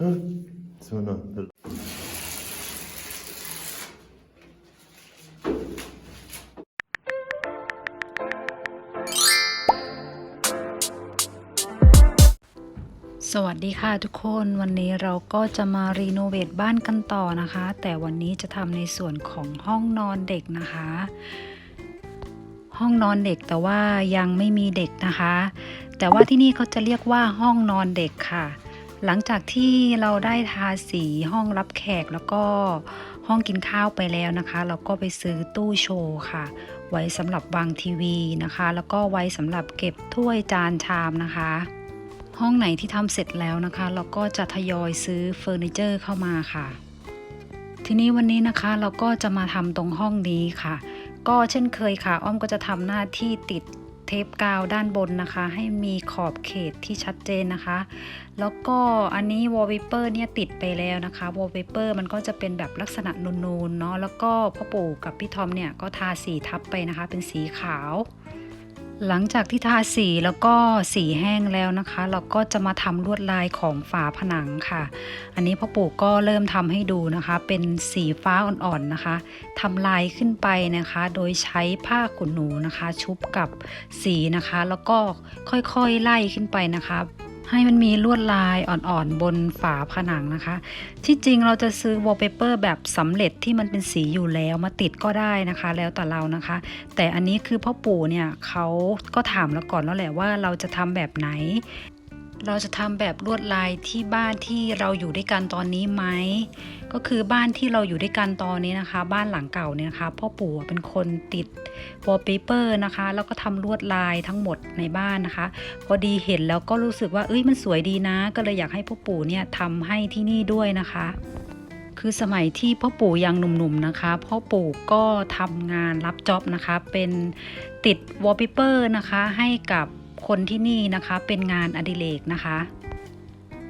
Sono. สวัสดีค่ะทุกคนวันนี้เราก็จะมารีโนเวทบ้านกันต่อนะคะ แต่วันนี้จะทำในส่วนของห้องนอนเด็กนะคะ ห้องนอนเด็กแต่ว่ายังไม่มีเด็กนะคะ แต่ว่าที่นี่เขาจะเรียกว่าห้องนอนเด็กค่ะ หลังจากที่เราได้ทาสีห้องรับแขกแล้วก็ห้องกินข้าวไปแล้วนะคะ เราก็ไปซื้อตู้โชว์ค่ะ ไว้สำหรับวางทีวีนะคะ แล้วก็ไว้สำหรับเก็บถ้วยจานชามนะคะ ห้องไหนที่ทำเสร็จแล้วนะคะ เราก็จะทยอยซื้อเฟอร์นิเจอร์เข้ามาค่ะ ทีนี้วันนี้นะคะเราก็จะมาทำตรงห้องนี้ค่ะ ก็เช่นเคยค่ะ อ้อมก็จะทำหน้าที่ติด เทปกาวด้านบนนะคะ ให้มีขอบเขตที่ชัดเจนนะคะ แล้วก็อันนี้วอลเปเปอร์เนี่ยติดไปแล้วนะคะวอลเปเปอร์มันก็จะเป็นแบบลักษณะนูนๆเนาะแล้วก็พ่อปู่กับพี่ทอมเนี่ยก็ทาสีทับไปนะคะ เป็นสีขาว หลังจากที่ทาสีแล้วก็สีแห้งแล้วนะคะ เราก็จะมาทำลวดลายของฝาผนังค่ะ อันนี้พ่อปู่ก็เริ่มทำให้ดูนะคะ เป็นสีฟ้าอ่อนๆนะคะทำลายขึ้นไปนะคะ โดยใช้ผ้าขนหนูนะคะ ชุบกับสีนะคะ แล้วก็ค่อยๆไล่ขึ้นไปนะคะ ให้มันมีลวดลายอ่อนๆบนฝาผนังนะคะ ที่จริงเราจะซื้อวอลเปเปอร์แบบสำเร็จที่มันเป็นสีอยู่แล้วมาติดก็ได้นะคะ แล้วแต่เรานะคะ แต่อันนี้คือพ่อปู่เนี่ยเขาก็ถามเราก่อนแล้วแหละว่าเราจะทำแบบไหน เราจะทำแบบลวดลายที่บ้านที่เราอยู่ด้วยกันตอนนี้ไหมก็คือบ้านที่เราอยู่ด้วยกันตอนนี้นะคะ บ้านหลังเก่าเนี่ยนะคะพ่อปู่เป็นคนติดวอลเปเปอร์นะคะ แล้วก็ทำลวดลายทั้งหมดในบ้านนะคะ พอดีเห็นแล้วก็รู้สึกว่าเอ้ยมันสวยดีนะ ก็เลยอยากให้พ่อปู่เนี่ยทำให้ที่นี่ด้วยนะคะคือสมัยที่พ่อปู่ยังหนุ่มๆนะคะ พ่อปู่ก็ทำงานรับจ็อบนะคะ เป็นติดวอลเปเปอร์นะคะ ให้กับ คนที่นี่นะคะ เป็นงานอดิเรกนะคะ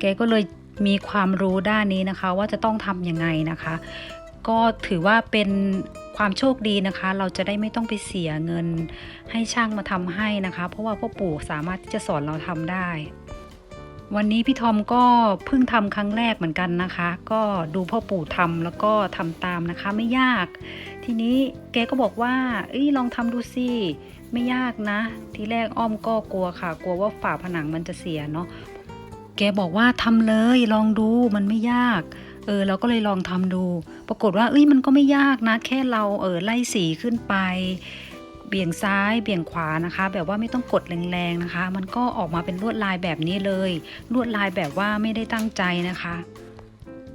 แกก็เลยมีความรู้ด้านนี้นะคะ ว่าจะต้องทำยังไงนะคะ ก็ถือว่าเป็นความโชคดีนะคะ เราจะได้ไม่ต้องไปเสียเงินให้ช่างมาทำให้นะคะ เพราะว่าพ่อปู่สามารถที่จะสอนเราทำได้ วันนี้พี่ทอมก็เพิ่งทำครั้งแรกเหมือนกันนะคะ ก็ดูพ่อปู่ทำแล้วก็ทำตามนะคะไม่ยาก ทีนี้แกก็บอกว่าเอ้ยลองทำดูสิ ไม่ยากนะ ทีแรกอ้อมก็กลัวค่ะ กลัวว่าฝาผนังมันจะเสียเนาะแกบอกว่าทำเลยลองดูมันไม่ยากเออเราก็เลยลองทำดู ปรากฏว่าเอ้ยมันก็ไม่ยากนะ แค่เราเออไล่สีขึ้นไป เบี่ยงซ้ายเบี่ยงขวานะคะ แบบว่าไม่ต้องกดแรงๆนะคะ มันก็ออกมาเป็นลวดลายแบบนี้เลย ลวดลายแบบว่าไม่ได้ตั้งใจนะคะ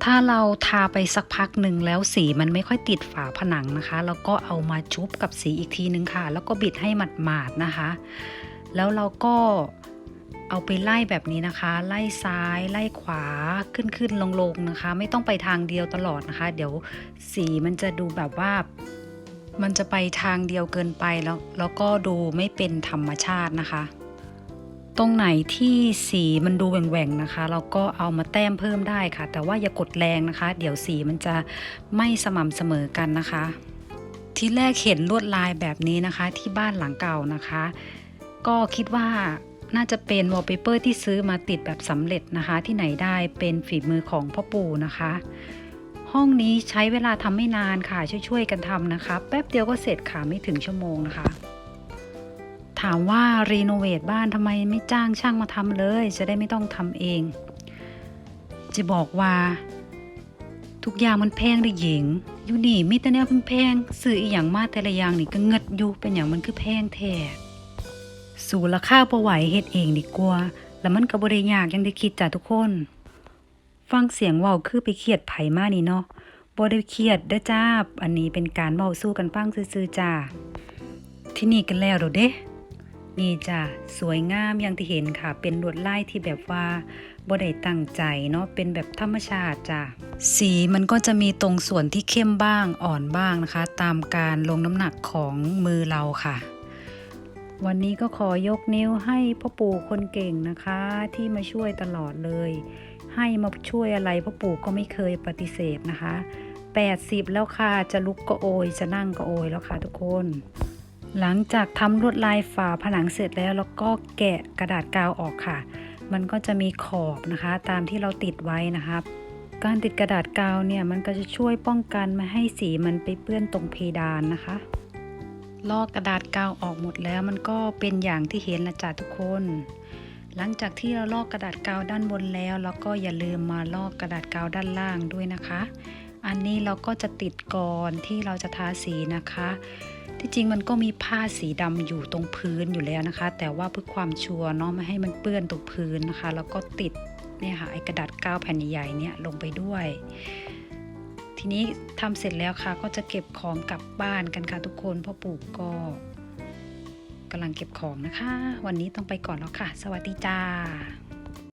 ถ้าเราทาไปสักพักหนึ่งแล้วสีมันไม่ค่อยติดฝาผนังนะคะ แล้วก็เอามาชุบกับสีอีกทีนึงค่ะ แล้วก็บิดให้หมาดๆนะคะ แล้วเราก็เอาไปไล่แบบนี้นะคะ ไล่ซ้ายไล่ขวาขึ้นขึ้นลงลงนะคะ ไม่ต้องไปทางเดียวตลอดนะคะ เดี๋ยวสีมันจะดูแบบว่า มันจะไปทางเดียวเกินไปแล้วแล้วก็ดูไม่เป็นธรรมชาตินะคะ ตรงไหนที่สีมันดูแหว่งๆนะคะ เราก็เอามาแต้มเพิ่มได้ค่ะ แต่ว่าอย่ากดแรงนะคะ เดี๋ยวสีมันจะไม่สม่ำเสมอกันนะคะ ที่แรกเห็นลวดลายแบบนี้นะคะ ที่บ้านหลังเก่านะคะ ก็คิดว่าน่าจะเป็นวอลเปเปอร์ที่ซื้อมาติดแบบสำเร็จนะคะ ที่ไหนได้เป็นฝีมือของพ่อปู่นะคะ ห้องนี้ใช้เวลาทำไม่นานค่ะช่วยๆกันทำนะคะ แป๊บเดียวก็เสร็จค่ะไม่ถึงชั่วโมงนะคะ ถามว่ารีโนเวทบ้านทำไมไม่จ้างช่างมาทำเลย จะได้ไม่ต้องทำเอง จะบอกว่า ทุกอย่างมันแพงได้หญิง อยู่นี่มีแต่แนวแพงๆซื้ออีหยังมาแต่ละอย่างนี่ก็เงิดอยู่เป็นอย่างมันคือแพงแท้สู่ราคาบ่ไหวเฮ็ดเองดีกว่าแล้วมันก็บ่ได้ยากย่างที่คิดจ้ะทุกคน ฟังเสียงเว้าคือไปเครียดไผมานี่เนาะบ่ได้เครียดเด้อจ้า อันนี้เป็นการเว้าสู้กันฟังซื่อๆจ้าที่นี่กันแล้วเด้อเด้ นี่จ้ะสวยงามอย่างที่เห็นค่ะ เป็นลวดลายที่แบบว่าบ่ได้ตั้งใจเนาะเป็นแบบธรรมชาติจ้ะสีมันก็จะมีตรงส่วนที่เข้มบ้างอ่อนบ้างนะคะ ตามการลงน้ำหนักของมือเราค่ะ วันนี้ก็ขอยกนิ้วให้พ่อปู่คนเก่งนะคะ ที่มาช่วยตลอดเลย ให้มาช่วยอะไรพ่อปู่ก็ไม่เคยปฏิเสธนะคะ 80 แล้วค่ะจะลุกก็โอยจะนั่งก็โอยแล้วค่ะทุกคน หลังจากทำลวดลายฝาผนังเสร็จแล้วแล้วก็แกะกระดาษกาวออกค่ะ มันก็จะมีขอบนะคะ ตามที่เราติดไว้นะครับ การติดกระดาษกาวเนี่ยมันก็จะช่วยป้องกันไม่ให้สีมันไปเปื้อนตรงเพดานนะคะลอกกระดาษกาวออกหมดแล้วมันก็เป็นอย่างที่เห็นละจ้ะทุกคน หลังจากที่เราลอกกระดาษกาวด้านบนแล้วเราก็อย่าลืมมาลอกกระดาษกาวด้านล่างด้วยนะคะ อันนี้เราก็จะติดก่อนที่เราจะทาสีนะคะ ที่จริงมันก็มีผ้าสีดำอยู่ตรงพื้นอยู่แล้วนะคะ แต่ว่าเพื่อความชัวร์เนาะไม่ให้มันเปื้อนตรงพื้นนะคะ แล้วก็ติดเนี่ยค่ะไอกระดาษกาวแผ่นใหญ่ๆเนี่ยลงไปด้วย ทีนี้ทำเสร็จแล้วค่ะ ก็จะเก็บของกลับบ้านกันค่ะทุกคนพ่อปู่ก็กำลังเก็บของนะคะ วันนี้ต้องไปก่อนแล้วค่ะ สวัสดีจ้า